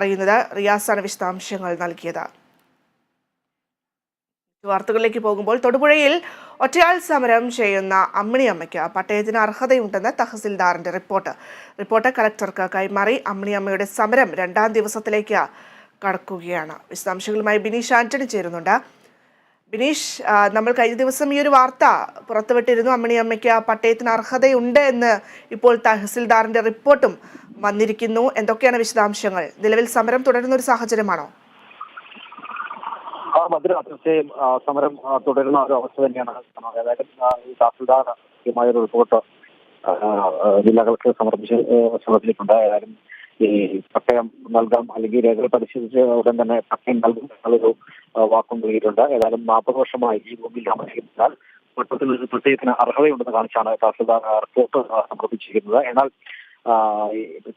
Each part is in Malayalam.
അറിയുന്നത് റിയാസാണ് വിശദാംശങ്ങൾ നൽകിയത്. വാർത്തകളിലേക്ക് പോകുമ്പോൾ തൊടുപുഴയിൽ ഒറ്റയാൾ സമരം ചെയ്യുന്ന അമ്മിണിയമ്മയ്ക്ക് പട്ടയത്തിന് അർഹതയുണ്ടെന്ന് തഹസിൽദാറിന്റെ റിപ്പോർട്ട്. റിപ്പോർട്ട് കലക്ടർക്ക് കൈമാറി അമ്മിണിയമ്മയുടെ സമരം രണ്ടാം ദിവസത്തിലേക്ക് കടക്കുകയാണ്. വിശദാംശങ്ങളുമായി ബിനീഷ് ആന്റണി ചേരുന്നുണ്ട്. ബിനീഷ് നമ്മൾ കഴിഞ്ഞ ദിവസം ഈ ഒരു വാർത്ത പുറത്തുവിട്ടിരുന്നു അമ്മിണിയമ്മയ്ക്ക് പട്ടയത്തിന് അർഹതയുണ്ട് എന്ന് ഇപ്പോൾ തഹസിൽദാറിന്റെ റിപ്പോർട്ടും വന്നിരിക്കുന്നു. എന്തൊക്കെയാണ് വിശദാംശങ്ങൾ? നിലവിൽ സമരം തുടരുന്ന ഒരു സാഹചര്യമാണോ? ആ മധുര തീർച്ചയായും സമരം തുടരുന്ന ഒരു അവസ്ഥ തന്നെയാണ്. അതായത് ഈ ഒരു റിപ്പോർട്ട് ജില്ലാ കളക്ടർ സമർപ്പിച്ച് സമർപ്പിച്ചിട്ടുണ്ട്. ഏതായാലും ഈ പട്ടയം നൽകാം അല്ലെങ്കിൽ രേഖകൾ പരിശോധിച്ച് ഉടൻ തന്നെ പട്ടയം നൽകും എന്നുള്ളൊരു വാക്കും നൽകിയിട്ടുണ്ട്. ഏതായാലും നാൽപ്പത് വർഷമായി ഈ ഭൂമിയിൽ താമസിക്കുന്നതിനാൽ പട്ടത്തിൽ പട്ടയത്തിന് അർഹതയുണ്ടെന്ന് കാണിച്ചാണ് തഹസിൽദാർ റിപ്പോർട്ട് സമർപ്പിച്ചിരിക്കുന്നത്. എന്നാൽ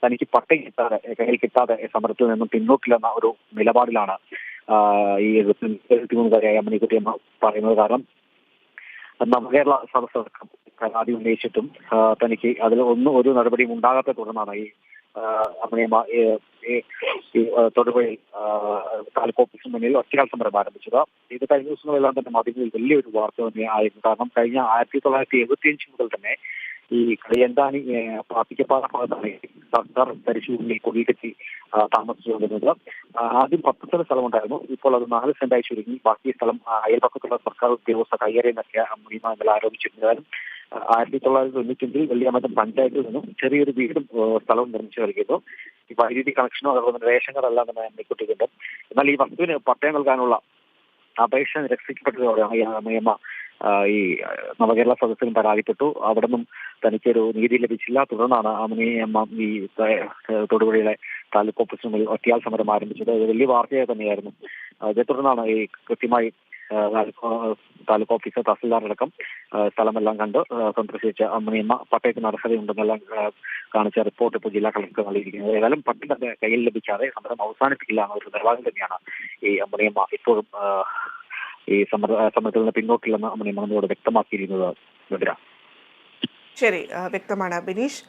തനിക്ക് പട്ടയം കിട്ടാതെ കയ്യിൽ കിട്ടാതെ സമരത്തിൽ നിന്നും പിന്നോട്ടില്ലെന്ന ഒരു നിലപാടിലാണ് ഈ എഴുപത്തിമൂന്നുകാരിയായ മണിക്കുട്ടിയമ്മ പറയുന്നത് കാരണം നവകേരള സദസ്സടക്കം പരാതി ഉന്നയിച്ചിട്ടും തനിക്ക് അതിൽ ഒന്നും ഒരു നടപടിയും ഉണ്ടാകാത്ത തുടർന്നാണ് ഈ അമ്മണിയമ്മ തൊടുപുഴയിൽ താലൂക്ക് ഓഫീസിന് മുന്നിൽ ഒറ്റയാൾ സമരം ആരംഭിച്ചത്. ഇത് കഴിഞ്ഞ ദിവസങ്ങളെല്ലാം തന്നെ മാധ്യമങ്ങളിൽ വലിയൊരു വാർത്ത തന്നെ ആയിരുന്നു. കാരണം കഴിഞ്ഞ ആയിരത്തി തൊള്ളായിരത്തി എഴുപത്തിയഞ്ച് മുതൽ തന്നെ ഈ കളിയന്താനി പാപ്പിക്കപ്പാറ ഭാഗത്താണ് സർക്കാർ തരിശൂരിനെ കൊടിയെത്തി താമസിച്ചുകൊണ്ടിരുന്നത്. കൊണ്ടിരുന്നത് ആദ്യം പത്ത് സെന്റ് സ്ഥലമുണ്ടായിരുന്നു. ഇപ്പോൾ അത് നാല് സെന്റായി ചുരുങ്ങി. ബാക്കി സ്ഥലം അയൽപക്കത്തുള്ള സർക്കാർ ഉദ്യോഗസ്ഥ കൈയേറിയെന്നൊക്കെ മുനിമ ഇന്നലെ ആരോപിച്ചിരുന്നതാലും ആയിരത്തി തൊള്ളായിരത്തി തൊണ്ണൂറ്റഞ്ചിൽ വെള്ളിയാമറ്റം പഞ്ചായത്തിൽ നിന്നും ചെറിയൊരു വീടും സ്ഥലവും നിർമ്മിച്ചു നൽകിയിരുന്നു. ഈ വൈദ്യുതി കണക്ഷനോ അതുപോലെ തന്നെ റേഷൻ കാർഡെല്ലാം തന്നെ നിക്കുട്ടിക്കുണ്ട് എന്നാൽ ഈ വസ്തുവിന് പട്ടയം നൽകാനുള്ള അപേക്ഷ നിരസിക്കപ്പെട്ടതോടെയാണ് ഈ ആ, ഈ നവകേരള സദസ്സിലും പരാതിപ്പെട്ടു. അവിടെ നിന്നും തനിക്കൊരു നീതി ലഭിച്ചില്ല. തുടർന്നാണ് അമ്മ ഈ തൊടുപുഴയിലെ താലൂക്ക് ഓഫീസിന് മുന്നിൽ സമരം ആരംഭിച്ചത്. വലിയ വാർത്തയായി തന്നെയായിരുന്നു. അതേ തുടർന്നാണ് ഈ കൃത്യമായി താലൂക്ക് ഓഫീസർ തഹസിൽദാറടക്കം സ്ഥലമെല്ലാം കണ്ട് സന്ദർശിച്ച അമ്മണിയമ്മ പട്ടയത്തിന് അർഹതയുണ്ടെന്നെല്ലാം കാണിച്ച റിപ്പോർട്ട് ഇപ്പോൾ ജില്ലാ കളക്ടർ നൽകിയിരിക്കുന്നത് ഏതായാലും പട്ടയം കയ്യിൽ ലഭിക്കാതെ സമരം അവസാനിപ്പിക്കില്ല എന്ന ഒരു തന്നെയാണ് ഈ അമ്മണിയമ്മ ഇപ്പോഴും ഈ സമ്മതത്തിൽ നിന്ന് പിന്നോട്ടില്ലെന്ന് അമ്മണിയമ്മ നമ്മളോട് വ്യക്തമാക്കിയിരിക്കുന്നത് ശരി വ്യക്തമാണ് ബിനീഷ്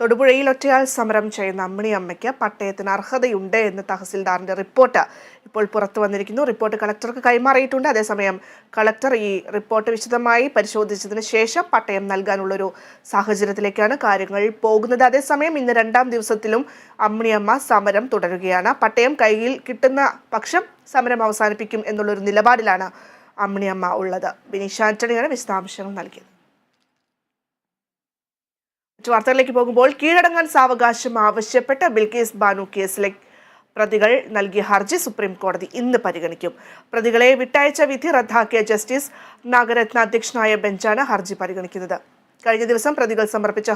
തൊടുപുഴയിൽ ഒറ്റയാൾ സമരം ചെയ്യുന്ന അമ്മിണി അമ്മയ്ക്ക് പട്ടയത്തിന് അർഹതയുണ്ട് എന്ന് തഹസിൽദാറിന്റെ റിപ്പോർട്ട് ഇപ്പോൾ പുറത്തു വന്നിരിക്കുന്നു. റിപ്പോർട്ട് കളക്ടർക്ക് കൈമാറിയിട്ടുണ്ട്. അതേസമയം കളക്ടർ ഈ റിപ്പോർട്ട് വിശദമായി പരിശോധിച്ചതിന് ശേഷം പട്ടയം നൽകാനുള്ളൊരു സാഹചര്യത്തിലേക്കാണ് കാര്യങ്ങൾ പോകുന്നത്. അതേസമയം ഇന്ന് രണ്ടാം ദിവസത്തിലും അമ്മിണിയമ്മ സമരം തുടരുകയാണ്. പട്ടയം കയ്യിൽ കിട്ടുന്ന പക്ഷം സമരം അവസാനിപ്പിക്കും എന്നുള്ളൊരു നിലപാടിലാണ് അമ്മിണിയമ്മ ഉള്ളത്. ബിനീഷ് ആന്റണിയാണ് വിശദാംശങ്ങൾ നൽകിയത്. വാർത്തകളിലേക്ക് പോകുമ്പോൾ കീഴടങ്ങാൻ സാവകാശം ആവശ്യപ്പെട്ട ബിൽകേസ് ബാനു കേസിലെ പ്രതികൾ നൽകിയ ഹർജി സുപ്രീം കോടതി ഇന്ന് പരിഗണിക്കും. പ്രതികളെ വിട്ടയച്ച വിധി റദ്ദാക്കിയ ജസ്റ്റിസ് നാഗരത്ന അധ്യക്ഷനായ ബെഞ്ചാണ് ഹർജി പരിഗണിക്കുന്നത്. കഴിഞ്ഞ ദിവസം പ്രതികൾ സമർപ്പിച്ച